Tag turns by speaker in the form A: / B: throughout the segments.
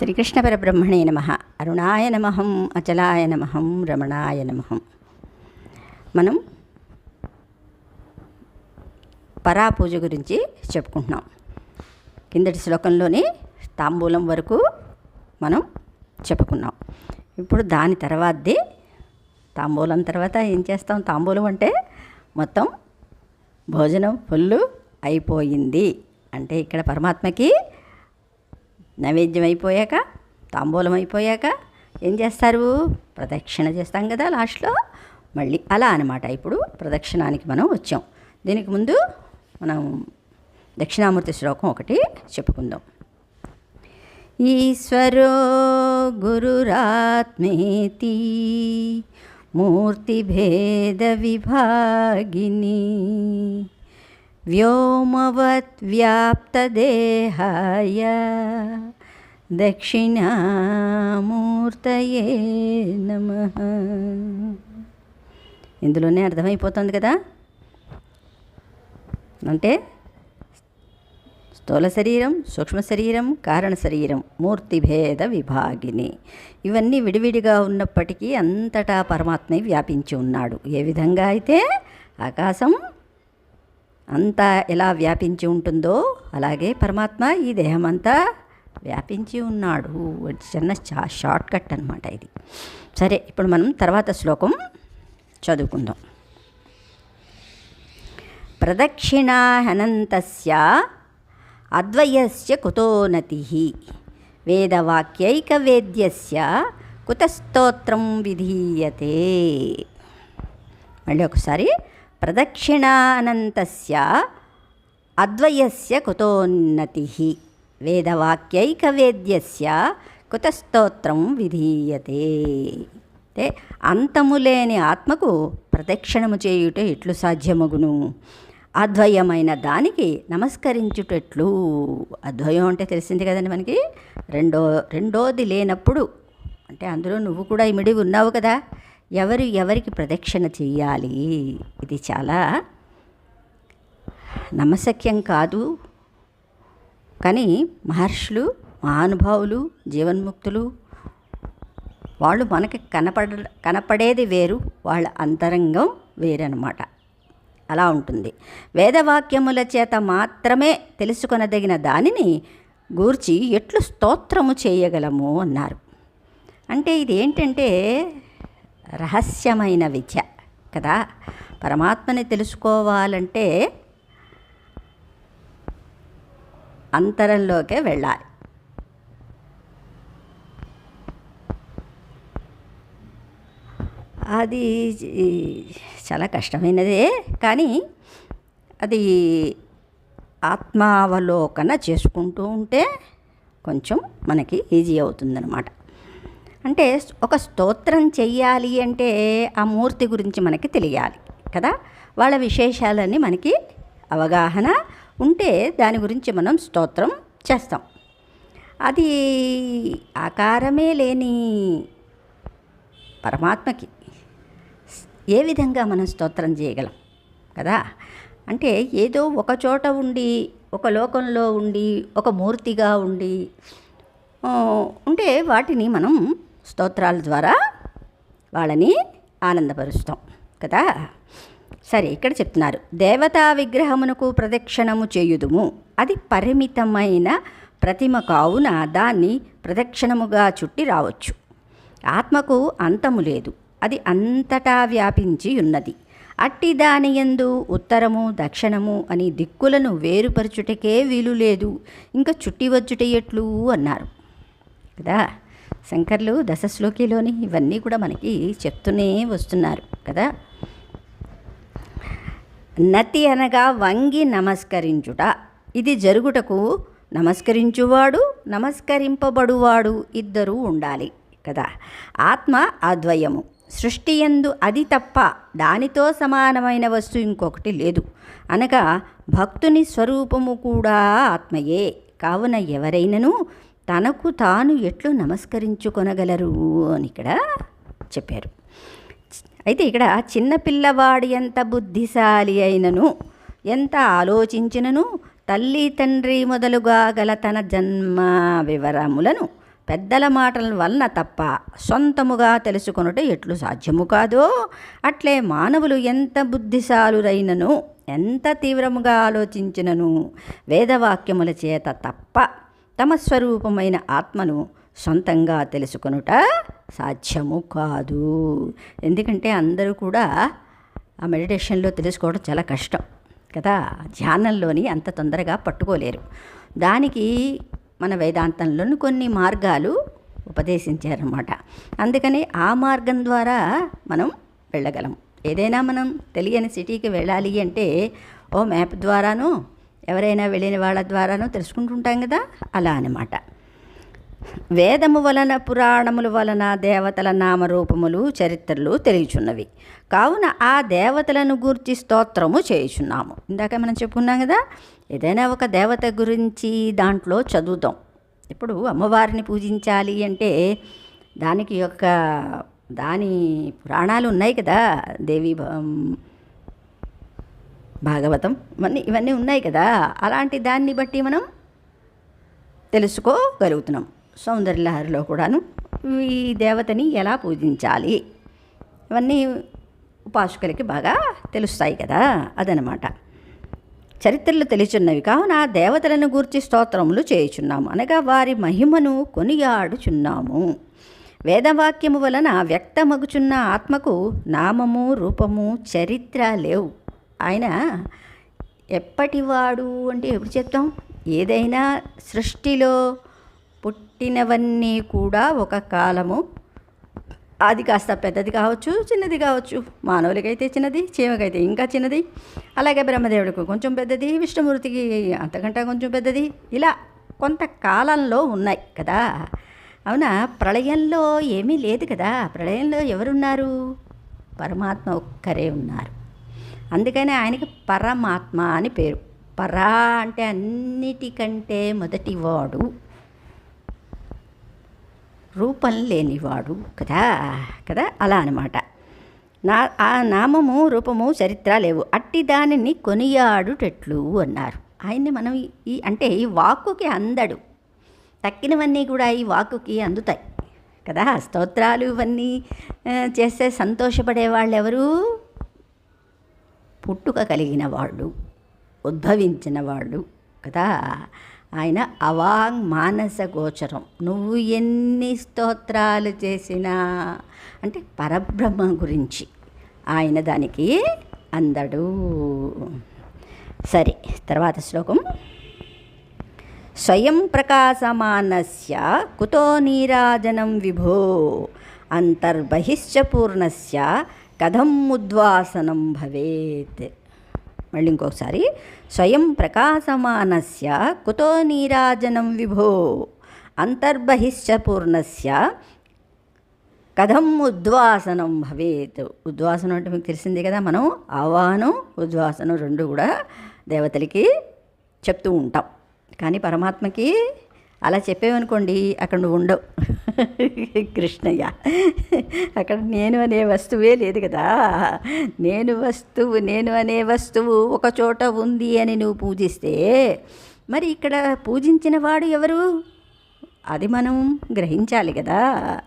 A: శ్రీకృష్ణ పరబ్రహ్మణే నమ. అరుణాయ నమహం అచలాయ నమహం రమణాయ నమహం మనం పరాపూజ గురించి చెప్పుకుంటున్నాం. కిందటి శ్లోకంలోని తాంబూలం వరకు మనం చెప్పుకున్నాం. ఇప్పుడు దాని తర్వాతది తాంబూలం తర్వాత ఏం చేస్తాం? తాంబూలం అంటే మొత్తం భోజనం ఫుల్ అయిపోయింది. అంటే ఇక్కడ పరమాత్మకి నైవేద్యం అయిపోయాక తాంబూలం అయిపోయాక ఏం చేస్తారు? ప్రదక్షిణ చేస్తాం కదా లాస్ట్లో. మళ్ళీ అలా అనమాట ఇప్పుడు ప్రదక్షిణానికి మనం వచ్చాం. దీనికి ముందు మనం దక్షిణామూర్తి శ్లోకం ఒకటి చెప్పుకుందాం. ఈశ్వరో గురురాత్మేతి మూర్తిభేద విభాగిని వ్యోమవత్ దక్షిణామూర్తయే నమ ఇందులోనే అర్థమైపోతుంది కదా? అంటే స్థూల శరీరం సూక్ష్మ శరీరం కారణ శరీరం మూర్తిభేద విభాగిని. ఇవన్నీ విడివిడిగా ఉన్నప్పటికీ అంతటా పరమాత్మే వ్యాపించి ఉన్నాడు. ఏ విధంగా అయితే ఆకాశం అంతా ఎలా వ్యాపించి ఉంటుందో అలాగే పరమాత్మ ఈ దేహం అంతా వ్యాపించి ఉన్నాడు. చిన్న షార్ట్ కట్ అనమాట ఇది. సరే ఇప్పుడు మనం తర్వాత శ్లోకం చదువుకుందాం. ప్రదక్షిణాహనంతస్య అద్వయస్య కుతోనతి వేదవాక్యైకవేద్యస్య కుతస్తోత్రం విధీయతే. మళ్ళీ ఒకసారి ప్రదక్షిణానంతస్య అద్వయస్య కుతోన్నతి వేదవాక్యైకవేద్యస్య కుతస్తోత్రం విధీయతే. అంటే అంతము లేని ఆత్మకు ప్రదక్షిణము చేయుట ఎట్లు సాధ్యమగును? అద్వయమైన దానికి నమస్కరించుటెట్లు. అద్వయం అంటే తెలిసింది కదండి మనకి? రెండో రెండోది లేనప్పుడు అంటే అందులో నువ్వు కూడా ఇమిడి ఉన్నావు కదా? ఎవరు ఎవరికి ప్రదక్షిణ చేయాలి? ఇది చాలా నమ్మశక్యం కాదు. కానీ మహర్షులు మహానుభావులు జీవన్ముక్తులు వాళ్ళు మనకి కనపడ కనపడేది వేరు వాళ్ళ అంతరంగం వేరనమాట అలా ఉంటుంది. వేదవాక్యముల చేత మాత్రమే తెలుసుకొనదగిన దానిని గూర్చి ఎట్లు స్తోత్రము చేయగలము అన్నారు. అంటే ఇది ఏంటంటే రహస్యమైన విద్య కదా? పరమాత్మని తెలుసుకోవాలంటే అంతరంలోకే వెళ్ళాలి. అది చాలా కష్టమైనదే కానీ అది ఆత్మావలోకన చేసుకుంటూ ఉంటే కొంచెం మనకి ఈజీ అవుతుందన్నమాట. అంటే ఒక స్తోత్రం చెయ్యాలి అంటే ఆ మూర్తి గురించి మనకి తెలియాలి కదా? వాళ్ళ విశేషాలన్నీ మనకి అవగాహన ఉంటే దాని గురించి మనం స్తోత్రం చేస్తాం. అది ఆకారమే లేని పరమాత్మకి ఏ విధంగా మనం స్తోత్రం చేయగలం కదా? అంటే ఏదో ఒక చోట ఉండి ఒక లోకంలో ఉండి ఒక మూర్తిగా ఉండి ఉంటే వాటిని మనం స్తోత్రాల ద్వారా వాళ్ళని ఆనందపరుస్తాం కదా? సరే ఇక్కడ చెప్తున్నారు. దేవతా విగ్రహమునకు ప్రదక్షిణము చేయుదుము. అది పరిమితమైన ప్రతిమ కావున దాన్ని ప్రదక్షిణముగా చుట్టి రావచ్చు. ఆత్మకు అంతము లేదు. అది అంతటా వ్యాపించి ఉన్నది. అట్టి దాని యందు ఉత్తరము దక్షిణము అని దిక్కులను వేరుపరచుటకే వీలు లేదు. ఇంకా చుట్టి వచ్చుట ఎట్లు? అన్నారు. కదా? శంకర్లు దశశ్లోకిలోని ఇవన్నీ కూడా మనకి చెప్తూనే వస్తున్నారు కదా. నతి అనగా వంగి నమస్కరించుట. ఇది జరుగుటకు నమస్కరించువాడు నమస్కరింపబడువాడు ఇద్దరూ ఉండాలి కదా. ఆత్మ అద్వయము. సృష్టి ఎందు అది తప్ప దానితో సమానమైన వస్తువు ఇంకొకటి లేదు. అనగా భక్తుని స్వరూపము కూడా ఆత్మయే. కావున ఎవరైనను తనకు తాను ఎట్లు నమస్కరించుకొనగలరు అని ఇక్కడ చెప్పారు. అయితే ఇక్కడ చిన్నపిల్లవాడు ఎంత బుద్ధిశాలి అయినను ఎంత ఆలోచించినను తల్లి తండ్రి మొదలుగా గల తన జన్మ వివరములను పెద్దల మాటల వలన తప్ప సొంతముగా తెలుసుకొనుట ఎట్లు సాధ్యము కాదో అట్లే మానవులు ఎంత బుద్ధిశాలురైనను ఎంత తీవ్రముగా ఆలోచించినను వేదవాక్యముల చేత తప్ప తమ స్వరూపమైన ఆత్మను సొంతంగా తెలుసుకొనుట సాధ్యము కాదు. ఎందుకంటే అందరూ కూడా ఆ మెడిటేషన్లో తెలుసుకోవడం చాలా కష్టం కదా. ధ్యానంలోని అంత తొందరగా పట్టుకోలేరు. దానికి మన వేదాంతంలోని కొన్ని మార్గాలు ఉపదేశించారన్నమాట. అందుకని ఆ మార్గం ద్వారా మనం వెళ్ళగలం. ఏదైనా మనం తెలియని సిటీకి వెళ్ళాలి అంటే ఓ మ్యాప్ ద్వారాను ఎవరైనా వెళ్ళిన వాళ్ళ ద్వారానూ తెలుసుకుంటుంటాం కదా? అలా అనమాట వేదము వలన పురాణముల వలన దేవతల నామరూపములు చరిత్రలు తెలియచున్నవి. కావున ఆ దేవతలను గూర్చి స్తోత్రము చేయుచున్నాము. ఇందాక మనం చెప్పుకున్నాం కదా ఏదైనా ఒక దేవత గురించి దాంట్లో చదువుతాం. ఇప్పుడు అమ్మవారిని పూజించాలి అంటే దానికి యొక్క దాని పురాణాలు ఉన్నాయి కదా దేవి భాగవతం ఇవన్నీ ఇవన్నీ ఉన్నాయి కదా? అలాంటి దాన్ని బట్టి మనం తెలుసుకోగలుగుతున్నాం. సౌందర్యలహరిలో కూడాను ఈ దేవతని ఎలా పూజించాలి? ఇవన్నీ ఉపాసకులకి బాగా తెలుస్తాయి కదా? అదనమాట. చరిత్రలు తెలిచున్నవి కావున దేవతలను గూర్చి స్తోత్రములు చేయుచున్నాము. అనగా వారి మహిమను కొనియాడుచున్నాము. వేదవాక్యము వలన వ్యక్తమగుచున్న ఆత్మకు నామము రూపము చరిత్ర లేవు. ఆయన ఎప్పటివాడు అంటే ఎప్పుడు చెప్తాం? ఏదైనా సృష్టిలో పుట్టినవన్నీ కూడా ఒక కాలము. అది కాస్త పెద్దది కావచ్చు చిన్నది కావచ్చు. మానవులకైతే చిన్నది చీమకైతే ఇంకా చిన్నది. అలాగే బ్రహ్మదేవుడికి కొంచెం పెద్దది విష్ణుమూర్తికి అంతకంటే కొంచెం పెద్దది. ఇలా కొంత కాలంలో ఉన్నాయి కదా. అవునా? ప్రళయంలో ఏమీ లేదు కదా. ప్రళయంలో ఎవరున్నారు? పరమాత్మ ఒక్కరే ఉన్నారు. అందుకనే ఆయనకి పరమాత్మ అని పేరు. పరా అంటే అన్నిటికంటే మొదటివాడు. రూపం లేనివాడు. కదా? కదా? అలా అనమాట నా ఆ నామము రూపము చరిత్ర లేవు. అట్టి దానిని కొనియాడుటెట్లు అన్నారు. ఆయన్ని మనం ఈ- అంటే ఈ వాక్కుకి అందడు. తక్కినవన్నీ కూడా ఈ వాక్కుకి అందుతాయి. కదా? స్తోత్రాలు ఇవన్నీ చేస్తే సంతోషపడే వాళ్ళు ఎవరు పుట్టుక కలిగిన వాళ్ళు ఉద్భవించిన వాళ్ళు కదా? ఆయన అవాంగ్ మానస గోచరం. నువ్వు ఎన్ని స్తోత్రాలు చేసినా అంటే పరబ్రహ్మ గురించి ఆయన దానికి అందడు. సరే తర్వాత శ్లోకం. స్వయం ప్రకాశమానస్య కుతో నీరాజనం విభో అంతర్బహిశ్చ పూర్ణస్య కథం ఉద్వాసనం భవేత్. మళ్ళీ ఇంకొకసారి స్వయం ప్రకాశమానస్య కుతో నీరాజనం విభో అంతర్బహిశ్చ పూర్ణస్య కథం ఉద్వాసనం భవేత్. ఉద్వాసనం అంటే మీకు తెలిసిందే కదా మనం ఆవాహనం ఉద్వాసనం రెండు కూడా దేవతలకి చెప్తూ ఉంటాం. కానీ పరమాత్మకి అలా చెప్పేవనుకోండి అక్కడ నువ్వు ఉండవు. కృష్ణయ్య అక్కడ నేను అనే వస్తువే లేదు కదా. నేను వస్తువు నేను అనే వస్తువు ఒక చోట ఉంది అని నువ్వు పూజిస్తే మరి ఇక్కడ పూజించిన వాడు ఎవరు? అది మనం గ్రహించాలి కదా.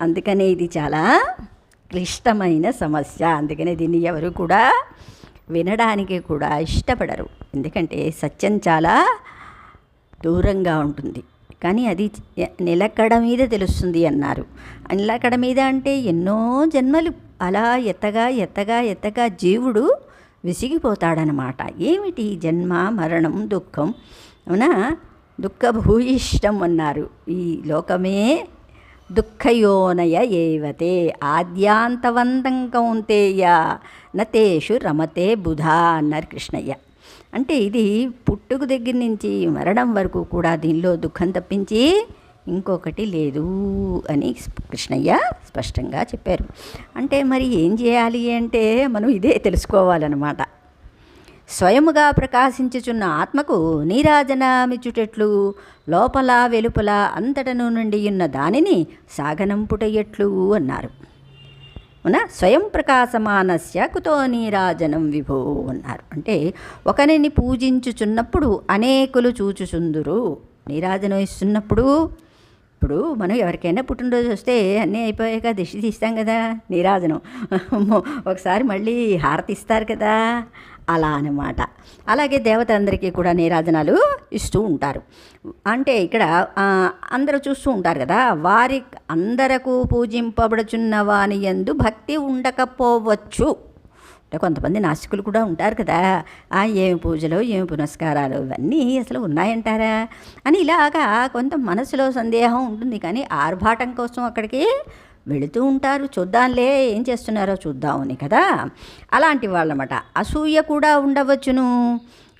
A: అందుకనే ఇది చాలా క్లిష్టమైన సమస్య. అందుకనే దీన్ని ఎవరు కూడా వినడానికి కూడా ఇష్టపడరు. ఎందుకంటే సత్యం చాలా దూరంగా ఉంటుంది. కానీ అది నిలకడ మీద తెలుస్తుంది అన్నారు. నిలకడ మీద అంటే ఎన్నో జన్మలు. అలా ఎత్తగా ఎత్తగా ఎత్తగా జీవుడు విసిగిపోతాడనమాట. ఏమిటి జన్మ మరణం దుఃఖం? అవునా? దుఃఖభూయిష్టం అన్నారు. ఈ లోకమే దుఃఖయోనయ ఏవతే ఆద్యాంతవంతం కౌంతేయ నతేషు రమతే బుధా అన్నారు కృష్ణయ్య. అంటే ఇది పుట్టుకు దగ్గర నుంచి మరణం వరకు కూడా దీనిలో దుఃఖం తప్పించి ఇంకొకటి లేదు అని కృష్ణయ్య స్పష్టంగా చెప్పారు. అంటే మరి ఏం చేయాలి అంటే మనం ఇదే తెలుసుకోవాలన్నమాట. స్వయముగా ప్రకాశించుచున్న ఆత్మకు నీరాజనమిచ్చుటెట్లు లోపల వెలుపల అంతటను నుండి ఉన్న దానిని సాగనంపుటయ్యట్లు అన్నారు. ఉన్న స్వయం ప్రకాశమానస్య కుతో నీరాజనం విభో అన్నారు. అంటే ఒకరిని పూజించుచున్నప్పుడు అనేకులు చూచుచుందురు. నీరాజనం ఇస్తున్నప్పుడు ఇప్పుడు మనం ఎవరికైనా పుట్టినరోజు వస్తే అన్నీ అయిపోయాక దిష్టి తీస్తాం కదా నీరాజనం. ఒకసారి మళ్ళీ హారతి ఇస్తారు కదా అలా అనమాట అలాగే దేవతలందరికీ కూడా నీరాజనాలు ఇస్తూ ఉంటారు. అంటే ఇక్కడ అందరూ చూస్తూ ఉంటారు కదా వారి అందరకు పూజింపబడుచున్న వాని ఎందు భక్తి ఉండకపోవచ్చు. అంటే కొంతమంది నాస్తికులు కూడా ఉంటారు కదా ఆ ఏమి పూజలు ఏమి పునస్కారాలు ఇవన్నీ అసలు ఉన్నాయంటారా? అని ఇలాగా కొంత మనసులో సందేహం ఉంటుంది. కానీ ఆర్భాటం కోసం అక్కడికి వెళుతూ ఉంటారు. చూద్దాంలే ఏం చేస్తున్నారో చూద్దామని కదా? అలాంటి వాళ్ళమాట. అసూయ కూడా ఉండవచ్చును.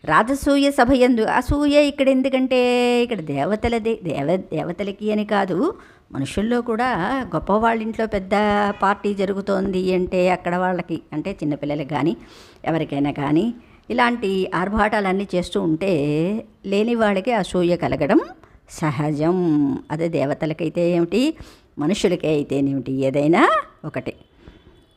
A: రాజసూయ సభ ఎందు అసూయ ఇక్కడ ఎందుకంటే ఇక్కడ దేవతలది దేవ దేవతలకి అని కాదు మనుషుల్లో కూడా గొప్పవాళ్ళ ఇంట్లో పెద్ద పార్టీ జరుగుతోంది అంటే అక్కడ వాళ్ళకి అంటే చిన్నపిల్లలకి కానీ ఎవరికైనా కానీ ఇలాంటి ఆర్భాటాలన్నీ చేస్తూ ఉంటే లేని వాళ్ళకి అసూయ కలగడం సహజం. అదే దేవతలకైతే ఏమిటి? మనుషులకే అయితేనేమిటి? ఏదైనా ఒకటే.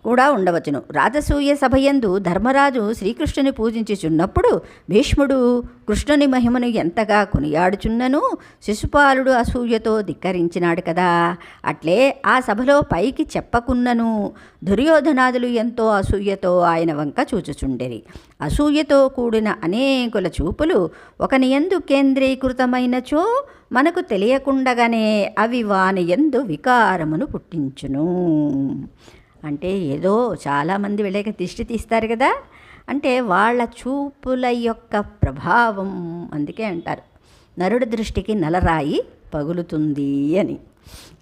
A: కూడా ఉండవచ్చును. రాజసూయ సభయందు ధర్మరాజు శ్రీకృష్ణుని పూజించుచున్నప్పుడు భీష్ముడు కృష్ణుని మహిమను ఎంతగా కొనియాడుచున్నను శిశుపాలుడు అసూయతో ధిక్కరించినాడు కదా. అట్లే ఆ సభలో పైకి చెప్పకున్నను. దుర్యోధనాదులు ఎంతో అసూయతో ఆయన వంక చూచుచుండెరి. అసూయతో కూడిన అనేకుల చూపులు ఒకని ఎందు కేంద్రీకృతమైనచో మనకు తెలియకుండగానే అవి వాని ఎందు వికారమును పుట్టించును. అంటే ఏదో చాలామంది వెళ్ళాక దిష్టి తీస్తారు కదా. అంటే వాళ్ళ చూపుల యొక్క ప్రభావం అందుకే అంటారు. నరుడి దృష్టికి నలరాయి పగులుతుంది అని.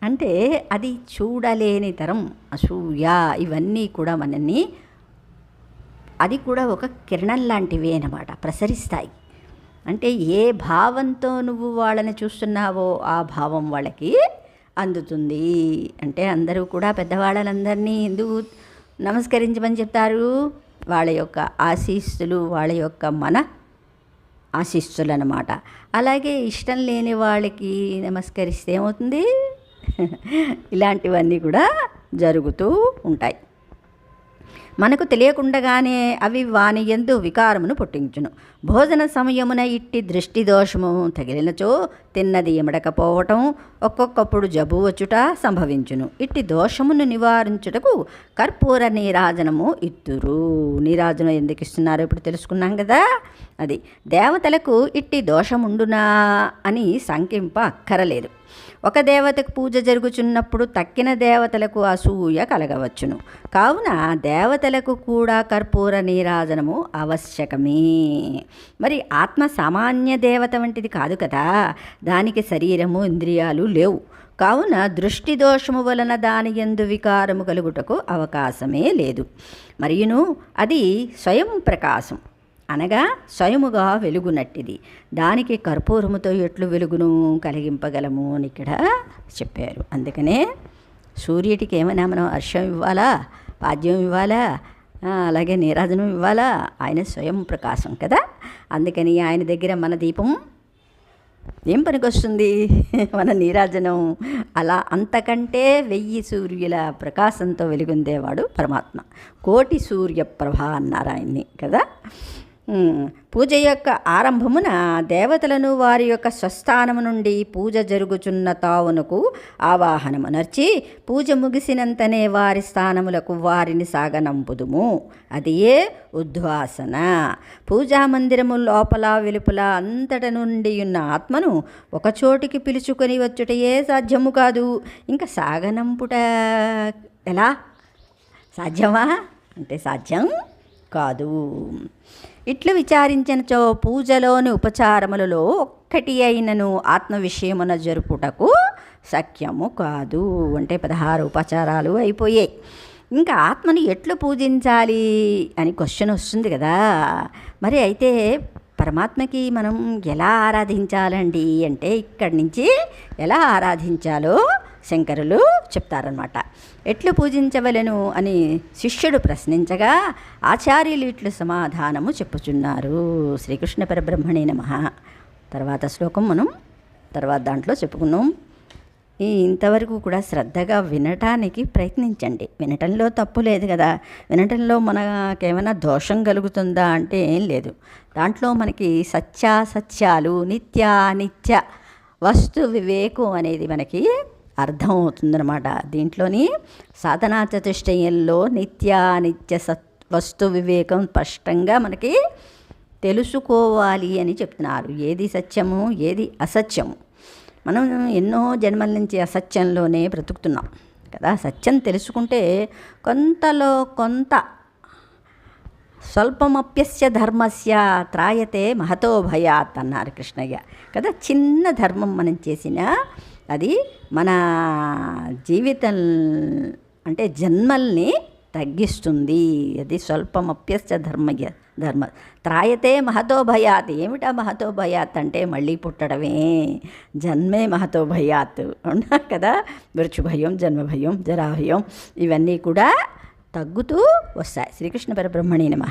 A: అంటే అది చూడలేని తరం అసూయ ఇవన్నీ కూడా మనల్ని అది కూడా ఒక కిరణం లాంటివే అనమాట ప్రసరిస్తాయి. అంటే ఏ భావంతో నువ్వు వాళ్ళని చూస్తున్నావో ఆ భావం వాళ్ళకి అందుతుంది. అంటే అందరూ కూడా పెద్దవాళ్ళందరినీ ఎందుకు నమస్కరించమని చెప్తారు? వాళ్ళ యొక్క ఆశీస్సులు వాళ్ళ యొక్క మన ఆశీస్సులు అలాగే ఇష్టం లేని వాళ్ళకి నమస్కరిస్తే ఏమవుతుంది? ఇలాంటివన్నీ కూడా జరుగుతూ ఉంటాయి. మనకు తెలియకుండగానే అవి వాని ఎందు వికారమును పుట్టించును. భోజన సమయమున ఇట్టి దృష్టి దోషము తగిలినచో తిన్నది ఎమడకపోవటం ఒక్కొక్కప్పుడు జబ్బు వచ్చుట సంభవించును. ఇట్టి దోషమును నివారించుటకు కర్పూర నీరాజనము ఇత్తురు. నీరాజనం ఎందుకు ఇస్తున్నారో? ఇప్పుడు తెలుసుకున్నాం కదా? అది దేవతలకు ఇట్టి దోషముండునా అని సంకింప అక్కరలేదు. ఒక దేవతకు పూజ జరుగుచున్నప్పుడు తక్కిన దేవతలకు అసూయ కలగవచ్చును. కావున దేవతలకు కూడా కర్పూర నీరాజనము ఆవశ్యకమే. మరి ఆత్మ సామాన్య దేవత వంటిది కాదు కదా. దానికి శరీరము ఇంద్రియాలు లేవు. కావున దృష్టి దోషము వలన దాని ఎందు వికారము కలుగుటకు అవకాశమే లేదు. మరియును అది స్వయం ప్రకాశం. అనగా స్వయముగా వెలుగునట్టిది. దానికి కర్పూరముతో ఎట్లు వెలుగును కలిగింపగలము అని ఇక్కడ చెప్పారు. అందుకనే సూర్యుడికి ఏమైనా మనం హర్షం ఇవ్వాలా? పాద్యం ఇవ్వాలా? అలాగే నీరాజనం ఇవ్వాలా? ఆయన స్వయం ప్రకాశం కదా? అందుకని ఆయన దగ్గర మన దీపం ఏం పనికొస్తుంది? మన నీరాజనం అలా అంతకంటే వెయ్యి సూర్యుల ప్రకాశంతో వెలుగుందేవాడు పరమాత్మ. కోటి సూర్యప్రభ అన్నారు ఆయన్ని కదా? పూజ యొక్క ఆరంభమున దేవతలను వారి యొక్క స్వస్థానము నుండి పూజ జరుగుచున్న తావునకు ఆవాహనము నర్చి పూజ ముగిసినంతనే వారి స్థానములకు వారిని సాగనంపుదుము అది ఏ? ఉద్వాసన. పూజా మందిరము లోపల వెలుపల అంతట నుండి ఉన్న ఆత్మను ఒకచోటికి పిలుచుకొని వచ్చుటయే సాధ్యము కాదు. ఇంకా సాగనంపుట ఎలా? సాధ్యమా? అంటే సాధ్యం కాదు. ఇట్లు విచారించినచో పూజలోని ఉపచారములలో ఒక్కటి అయినను ఆత్మ విషయమున జరుపుటకు సఖ్యము కాదు. అంటే పదహారు ఉపచారాలు అయిపోయాయి. ఇంకా ఆత్మను ఎట్లు పూజించాలి అని క్వశ్చన్ వస్తుంది కదా. మరి అయితే పరమాత్మకి మనం ఎలా ఆరాధించాలండి? అంటే ఇక్కడి నుంచి ఎలా ఆరాధించాలో శంకరులు చెప్తారనమాట ఎట్లు పూజించవలెను అని శిష్యుడు ప్రశ్నించగా ఆచార్యులు ఇట్లు సమాధానము చెప్పుచున్నారు. శ్రీకృష్ణ పరబ్రహ్మణే నమ. తర్వాత శ్లోకం మనం తర్వాత దాంట్లో చెప్పుకున్నాం. ఈ ఇంతవరకు కూడా శ్రద్ధగా వినటానికి ప్రయత్నించండి. వినటంలో తప్పు లేదు కదా. వినటంలో మనకేమైనా దోషం కలుగుతుందా అంటే ఏం లేదు. దాంట్లో మనకి సత్యాసత్యాలు నిత్యానిత్య వస్తు వివేకం అనేది మనకి అర్థం అవుతుందనమాట దీంట్లోని సాధనా చతుష్టయంలో నిత్యానిత్య సత్ వస్తు వివేకం స్పష్టంగా మనకి తెలుసుకోవాలి అని చెప్తున్నారు. ఏది సత్యము ఏది అసత్యము? మనం ఎన్నో జన్మల నుంచి అసత్యంలోనే బ్రతుకుతున్నాం కదా. సత్యం తెలుసుకుంటే కొంతలో కొంత స్వల్పమప్యస్య ధర్మస్య త్రాయతే మహతో భయాత్ అన్నారు కృష్ణయ్య కదా. చిన్న ధర్మం మనం చేసిన అది మన జీవితం అంటే జన్మల్ని తగ్గిస్తుంది. అది స్వల్పమప్యస్య ధర్మయ్య ధర్మ. త్రాయతే మహతో భయాత్. ఏమిటా మహతో భయాత్ అంటే మళ్ళీ పుట్టడమే. జన్మే మహతో భయాత్. ఉన్నా కదా? మృత్యు భయం జన్మ భయం జరాభయం ఇవన్నీ కూడా తగ్గుతూ వస్తాయి. శ్రీకృష్ణ పరబ్రహ్మణి నమ.